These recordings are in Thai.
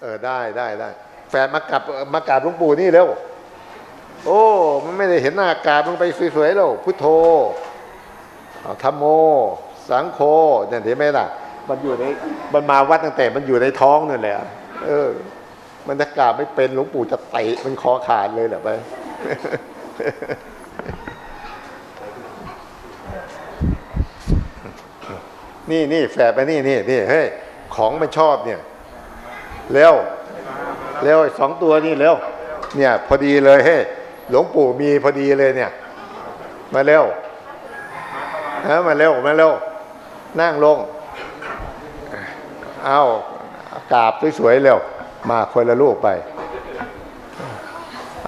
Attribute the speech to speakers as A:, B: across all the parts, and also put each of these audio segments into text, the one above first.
A: เออได้ได้ได้แฟนมากราบมากราบหลวงปู่นี่เร็วโอ้มันไม่ได้เห็นหน้ากราบลงไปสวยๆแล้วพุทโธธรรมโม สังโฆเนี่ยเห็นไหมล่ะ มันอยู่ในมันมาวัดตั้งแต่มันอยู่ในท้องนั่นแหละเออ มันจะกราบไม่เป็นหลวงปู่จะเตะมันคอขาดเลยเหรอไปนี่นี่แฝดไปนี่นี่นี่เฮ้ยของมันชอบเนี่ย เร็วเร็วสองตัวนี่เร็วเนี่ย พอดีเลยเฮ้หลวงปู่มีพอดีเลยเนี่ย มาเร็วฮะมาเร็วมาเร็ว นั่งลงเอากราบสวยๆเร็ว มาคนละลูกไป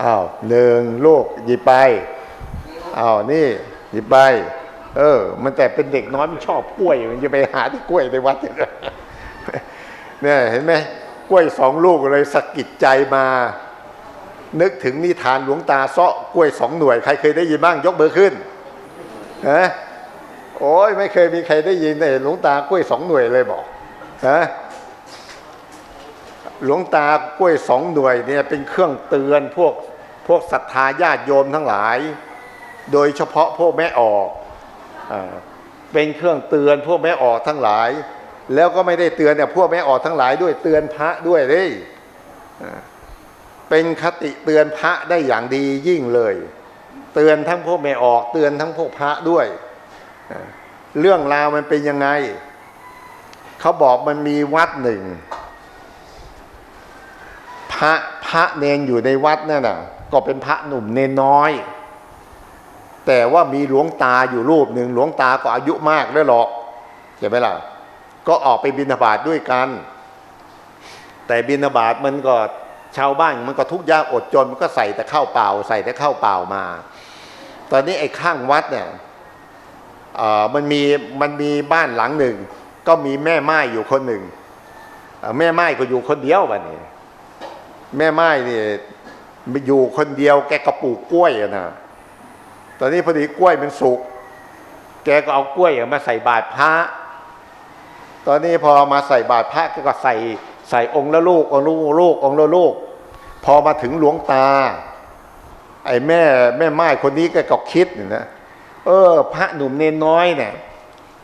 A: อ้าวหนึ่งลูกหยิบไปอ้าวนี่หยิบไปเออ มันแต่เป็นเด็กน้อยมันชอบกล้วย มันจะไปหาที่กล้วยในวัดเนี่ยเห็นไหม กล้วยสองลูกเลยสะกิดใจมา นึกถึงนิทานหลวงตาเซาะกล้วยสองหน่วย ใครเคยได้ยินบ้างยกเบอร์ขึ้นฮะโอ้ยไม่เคยมีใครได้ยินเลยหลวงตากล้วยสองหน่วยเลยบอกฮะหลวงตากล้วยสองหน่วยเนี่ยเป็นเครื่องเตือนพวกพวกศรัทธาญาติโยมทั้งหลาย โดยเฉพาะพวกแม่ออกอเป็นเครื่องเตือนพวกแม่ออกทั้งหลาย แล้วก็ไม่ได้เตือนแต่ยพวกแม่ออกทั้งหลายด้วยเตือนพระด้วยเลยเป็นคติเตือนพระได้อย่างดียิ่งเลย เตือนทั้งพวกแม่ออกเตือนทั้งพวกพระด้วยเรื่องราวมันเป็นยังไง เขาบอกมันมีวัดหนึ่ง พระพระเนนอยู่ในวัดนั่นน่ะ ก็เป็นพระหนุ่มเนนน้อย แต่ว่ามีหลวงตาอยู่รูปหนึ่งหลวงตาก็อายุมากแล้วหรอกใช่ไหมล่ะ ก็ออกไปบิณฑบาตด้วยกัน แต่บิณฑบาตมันก็ชาวบ้านมันก็ทุกข์ยากอดจนมันก็ใส่แต่ข้าวเปล่า ใส่แต่ข้าวเปล่ามา ตอนนี้ไอ้ข้างวัดเนี่ยอ่อมันมีมันมีบ้านหลังหนึ่ง ก็มีแม่ไม้อยู่คนหนึ่งแม่ไม้ก็อยู่คนเดียวบัดนี้แม่ไม้นี่อยู่คนเดียวแกก็ปลูกกล้วยอะนะตอนนี้พอดีกล้วยมันสุก แกก็เอากล้วยมาใส่บาตรพระ ตอนนี้พอมาใส่บาตรพระก็ใส่ใส่องค์ละลูกองค์ละลูกองค์ละลูก พอมาถึงหลวงตา ไอ้แม่แม่ไม้คนนี้แกก็คิดนี่นะเออ พระหนุ่มเนนน้อยเนี่ย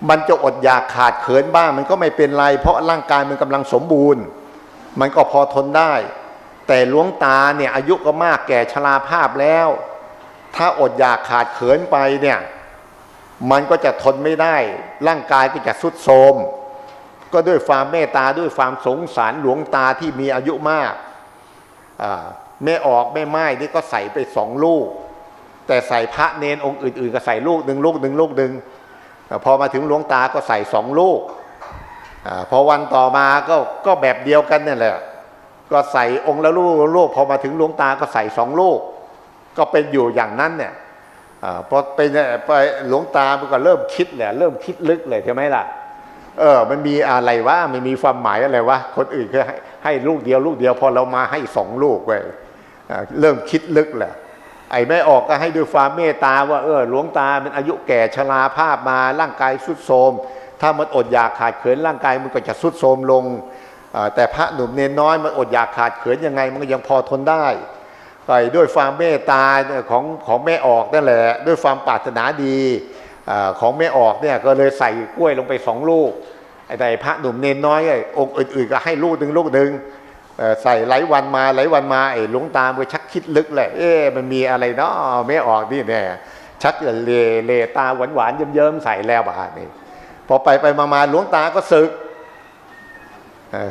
A: มันจะอดอยากขาดเขินบ้าง มันก็ไม่เป็นไร เพราะร่างกายมันกำลังสมบูรณ์ มันก็พอทนได้ แต่หลวงตาเนี่ยอายุก็มากแก่ชราภาพแล้ว ถ้าอดอยากขาดเขินไปเนี่ยมันก็จะทนไม่ได้ ร่างกายก็จะสุดโทรม ก็ด้วยความเมตตาด้วยความสงสารหลวงตาที่มีอายุมากแม่ออกแม่ไม้นี่ก็ใส่ไปสองลูก แต่ใส่พระเนนองค์อื่น ๆ ก็ใส่ลูกหนึ่งลูกหนึ่งลูกหนึ่งพอมาถึงหลวงตาก็ใส่สองลูกอพอวันต่อมาก็ก็แบบเดียวกันเนี่ยแหละก็ใส่องค์ละลูกลูกพอมาถึงหลวงตาก็ใส่สองลูก ก็เป็นอยู่อย่างนั้นเนี่ยอพอเป็นไปหลวงตามันก็เริ่มคิดแหละเริ่มคิดลึกเลยใช่ไหมล่ะ เออ มันมีอะไรวะมันมีความหมายอะไรวะคนอื่นก็ให้ให้ลูกเดียวลูกเดียวพอเรามาให้สองลูกไว้ยเริ่มคิดลึกแหละไอ้แม่ออกก็ให้ด้วยความเมตตาว่าเออหลวงตามันอายุแก่ชราภาพมาร่างกายสุดโทมถ้ามันอดอยากขาดเขินร่างกายมันก็จะสุดโทมลงแต่พระหนุ่มเนนน้อยมันอดอยากขาดเขินยังไง มันก็ยังพอทนได้ไปด้วยความเมตตาของของแม่ออกนั่นแหละ ด้วยความปรารถนาดี อของแม่ออกเนี่ยก็เลยใส่กล้วยลงไปสองลูกไอ้แต่พระหนุ่มเนนน้อยไอ้องค์อื่นๆก็ให้ลูกหนึ่งลูกหนึ่งใส่ไหลายวันมาไหลายวันมาไอ้หลวงตามก็ชักคิดลึกแหละเอ๊ะมันมีอะไรเนาะแม่ออกนี่แน่ชักเลเลตาหวานหวานๆเยิ้มๆใส่แล้วบาดนี่พอไปไปมามาหลวงตาก็ศึก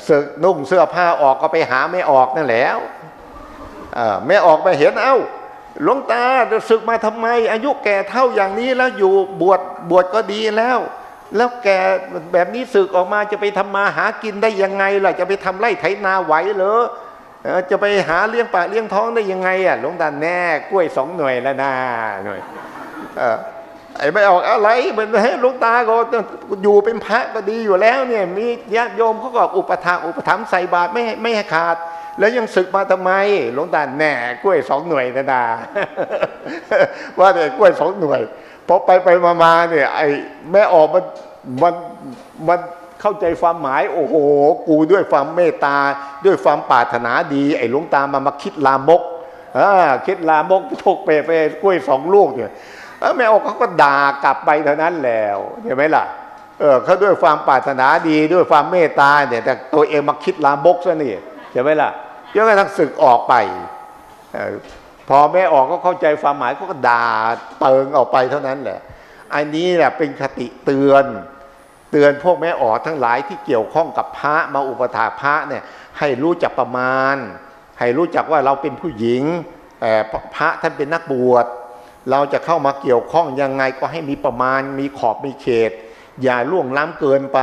A: ศึกนุ่งเสื้อผ้าออกก็ไปหาแม่ออกนั่นแล้วอ่าแม่ออกมาเห็นเอ้า หลวงตาจะศึกมาทำไม อายุแก่เท่าอย่างนี้แล้วอยู่บวชบวชก็ดีแล้ว แล้วแกแบบนี้ศึกออกมาจะไปทำมาหากินได้ยังไงล่ะ จะไปทำไร่ไถนาไหวเหรอเอจะไปหาเลี้ยงปากเลี้ยงท้องได้ยังไงอะหลวงตาแน่กล้วยสองหน่วยแล้วนะหน่วยไอ้ไม่ออกอะไรมันให้หลวงตาก็อยู่เป็นพระก็ดีอยู่แล้วเนี่ยมีญาติโยมเขาก็อุปถากอุปถัมภ์ใส่บาตรไม่ไม่ให้ขาด แล้วยังศึกมาทำไม หลวงตาแหน่กล้วยสองหน่วยนะนาว่าแต่กล้วยสองหน่วยพอไปไปมามาเนี่ย ไอ้แม่ออกมันมันมันเข้าใจความหมาย โอ้โห กูด้วยความเมตตา ด้วยความปรารถนาดี ไอ้หลวงตามามาคิดลามกอ่าคิดลามกทกเปไปกล้วยสองลูกเนี่ยแม่ออกเขาก็ด่ากลับไปเท่านั้นแล้วเห็นไหมล่ะเออเขาด้วยความปรารถนาดีด้วยความเมตตาเนี่ยแต่ตัวเองมาคิดลามกซะนี่เห็นไหมล่ะ จนกระทั่งศึกออกไปพอแม่ออกก็เข้าใจความหมายก็ด่าเติงออกไปเท่านั้นแหละ อันนี้แหละเป็นคติเตือน เตือนพวกแม่ออกทั้งหลายที่เกี่ยวข้องกับพระมาอุปถาพระเนี่ยให้รู้จักประมาณ ให้รู้จักว่าเราเป็นผู้หญิงพระท่านเป็นนักบวช เราจะเข้ามาเกี่ยวข้องยังไงก็ให้มีประมาณ มีขอบมีเขต อย่าล่วงล้ำเกินไป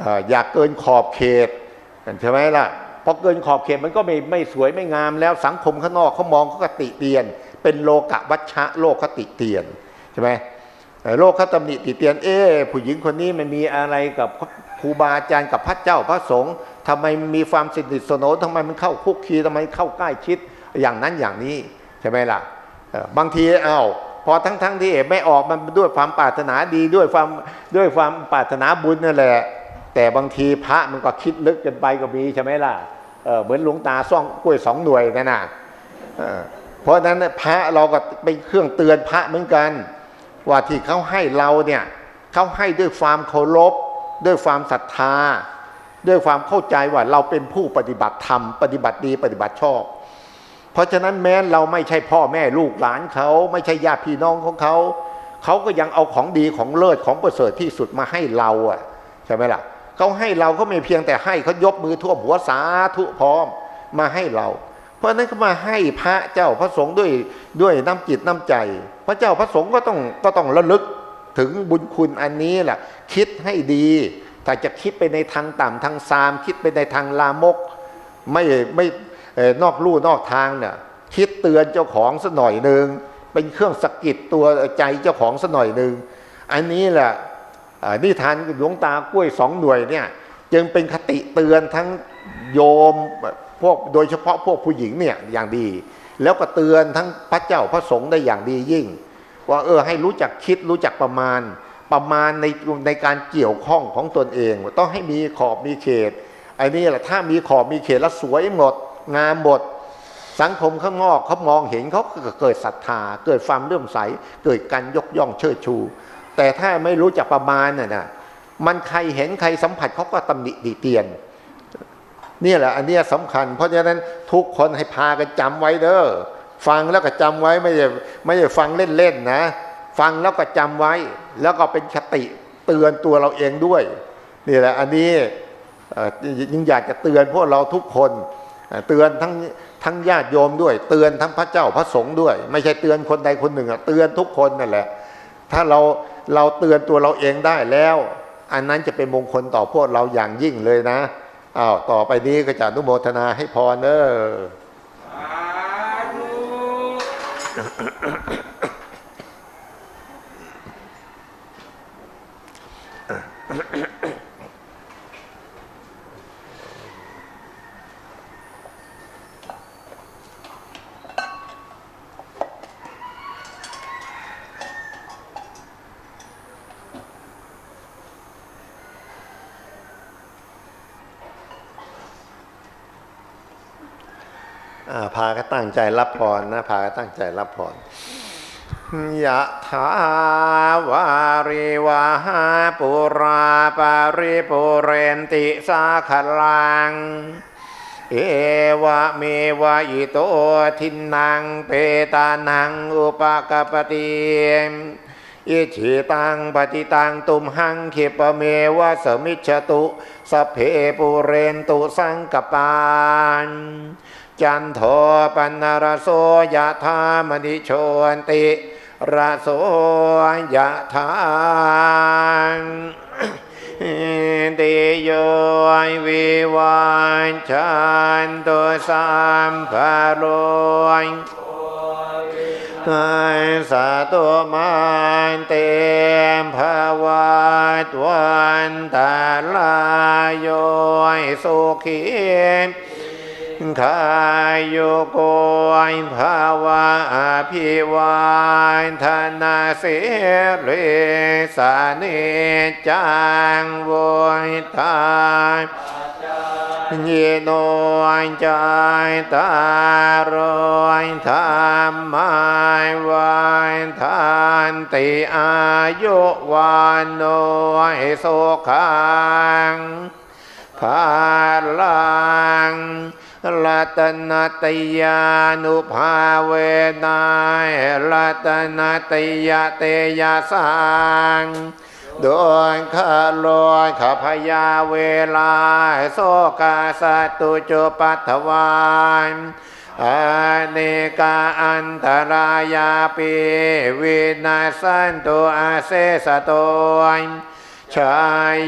A: อออย่าเกินขอบเขตใช่ไหมล่ะ พอเกินขอบเขตมันก็ไม่ไม่สวยไม่งามแล้วสังคมข้างนอกเขามองเขาก็ติเตียน เป็นโลกะวัชชะโลกคติเตียนใช่ไหมเอ่โลกเขาตำหนิติเตียนเอ๊ผู้หญิงคนนี้มันมีอะไรกับครูบาอาจารย์กับพระเจ้าพระสงฆ์ทำไมมีความสนิทสนมทำไมมันเข้าคุกคีทำไมเข้าใกล้ชิดอย่างนั้นอย่างนี้ใช่ไหมล่ะบางทีเอ้าพอทั้งทั้งๆที่ไม่ออกมันด้วยความปรารถนาดีด้วยความด้วยความปรารถนาบุญนั่นแหละแต่บางทีพระมันก็คิดลึกเกินไปก็มีใช่ไหมล่ะ เหมือนหลวงตาซ่องกล้วยสองหน่วยนั่นน่ะเพราะฉะนั้นพระเราก็เป็นเครื่องเตือนพระเหมือนกัน ว่าที่เขาให้เราเนี่ยเขาให้ด้วยความเคารพด้วยความศรัทธา ด้วยความเข้าใจว่าเราเป็นผู้ปฏิบัติธรรมปฏิบัติดีปฏิบัติชอบ เพราะฉะนั้นแม้เราไม่ใช่พ่อแม่ลูกหลานเขาไม่ใช่ญาติพี่น้องของเขาเขาก็ยังเอาของดีของเลิศของประเสริฐที่สุดมาให้เราอะใช่ไหมล่ะ เขาให้เราเขาไม่เพียงแต่ให้เขายกมือท่วมหัวสาธุพร้อมมาให้เรา เพราะนั้นเขามาให้พระเจ้าพระสงฆ์ด้วยด้วยน้ำจิตน้ำใจ พระเจ้าพระสงฆ์ก็ต้องก็ต้องระลึกถึงบุญคุณอันนี้แหละคิดให้ดีถ้าจะคิดไปในทางต่ำทางซาม คิดไปในทางลามก ไม่ไม่นอกลู่นอกทางเนี่ยคิดเตือนเจ้าของสัหน่อยหนึ่งเป็นเครื่องสะกิดตัวใจเจ้าของสัหน่อยหนึ่งอันนี้แหละ นิทานหลวงตากล้วยสองหน่วยเนี่ยจึงเป็นคติเตือนทั้งโยมพวกโดยเฉพาะพวกผู้หญิงเนี่ยอย่างดี แล้วก็เตือนทั้งพระเจ้าพระสงฆ์ได้อย่างดียิ่ง ว่าเออให้รู้จักคิดรู้จักประมาณประมาณในในการเกี่ยวข้องของตนเอง ต้องให้มีขอบมีเขตไอ้นี่แหละถ้ามีขอบมีเขตแล้วสวยหมด งามหมด สังคมข้างนอกเขามองเห็นเขาก็เกิดศรัทธา เกิดความเลื่อมใส เกิดการยกย่องเชิดชู แต่ถ้าไม่รู้จักประมาณน่ะนะมันใครเห็นใครสัมผัสเขาก็ตำหนิติเตียนเนี่แหละ อันเนี้ยสำคัญ เพราะฉะนั้นทุกคนให้พากันจำไว้เด้อฟังแล้วก็จำไว้ไม่ใช่ไม่ใช่ฟังเล่นๆนะ ฟังแล้วก็จำไว้ แล้วก็เป็นคติเตือนตัวเราเองด้วย นี่แหละ อันนี้ยิ่งอยากจะเตือนพวกเราทุกคนเตือนทั้งทั้งญาติโยมด้วย เตือนทั้งพระเจ้าพระสงฆ์ด้วย ไม่ใช่เตือนคนใดคนหนึ่งอะเตือนทุกคนนั่นแหละ ถ้าเรา เราเตือนตัวเราเองได้แล้ว อันนั้นจะเป็นมงคลต่อพวกเราอย่างยิ่งเลยนะอ้าวต่อไปนี้ก็จะอนุโมทนาให้พรเนอ พาก็ตั้งใจรับพรนะพาก็ตั้งใจรับพรยะถาวาริวาหาปุราปาริปุเรนติสาขลัง เอวะเมวะอิโตทินังเปตานังอุปกปปติอิชิตังปฏิตังตุมหังขิปเมวะสมิจฉตุสเพปุเรนตุสังกปาน จันโทปนรโสยะธามณิโชนติระโสยะธาติโยวิวันชันตุสัมภโรยสาตุมันเตมภวัตวันตาลายโยสุขี ขายุโกภาวะอภิวานธนาเสรีสานิจังโวยทานเยโนใจตารอยธรรมายวันทานติอายุวันโนยสุขังภาลัง รัตนตยานุภาเวนายรัตนตยเตยาสังโดยขลอยขพยาเวลาโสกาสตุจุปัตถวานอเนกาอันตรายาปีวินาสันตุอาเสสโตย ชา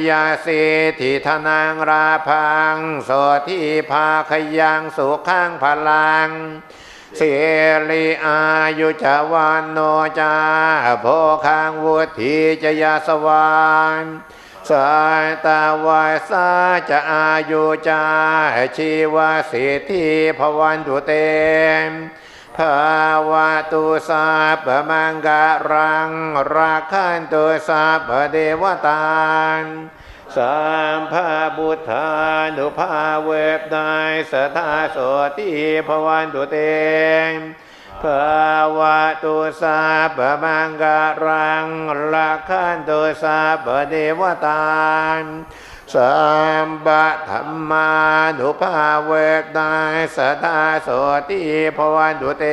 A: ยาสิทิธนังราพังโสทิภาขยังสุขังพลังเสรีอายุจวันโนจาโภคังวุธิจยาสวานสายตาวายสาจะอายุจาชีวสิทธิภวันตุเตม ภาวะตุสาปมังกะรังราคันตุสาปเดวตานสัมภาบุทธานุภาเวบนายสทาโสติภวันตุเตงภาวะตุสาปมังกะรังราคันตุสาปเดวตาน สัมบะธรรมานุภาเวกนายสทาโสติภวันตุเต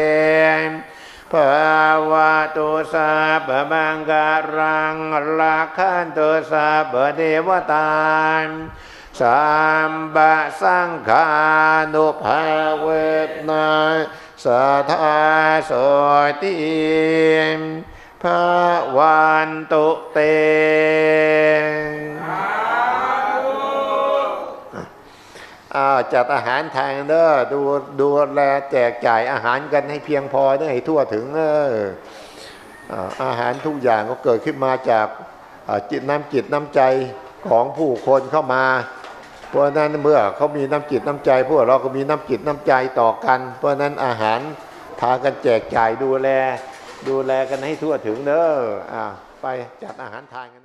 A: ภาวะตุสาปมังกะรังลักขันตุสาปเดวตาสัมบะสังฆานุภาเวกนายสทาโสติภวันตุเต อ้าวจัดอาหารทางเด้อดูดูแลแจกจ่ายอาหารกันให้เพียงพอเด้ให้ทั่วถึงเอออาอาหารทุกอย่างก็เกิดขึ้นมาจากจิตน้ำจิตน้ำใจของผู้คนเข้ามาเพราะนั้นเมื่อเขามีน้ำจิตน้ำใจ พวกเราก็มีน้ำจิตน้ำใจต่อกัน เพราะนั้นอาหารทากันแจกจ่ายดูแล ดูแลกันให้ทั่วถึงเด้ออ่าไปจัดอาหารทานกัน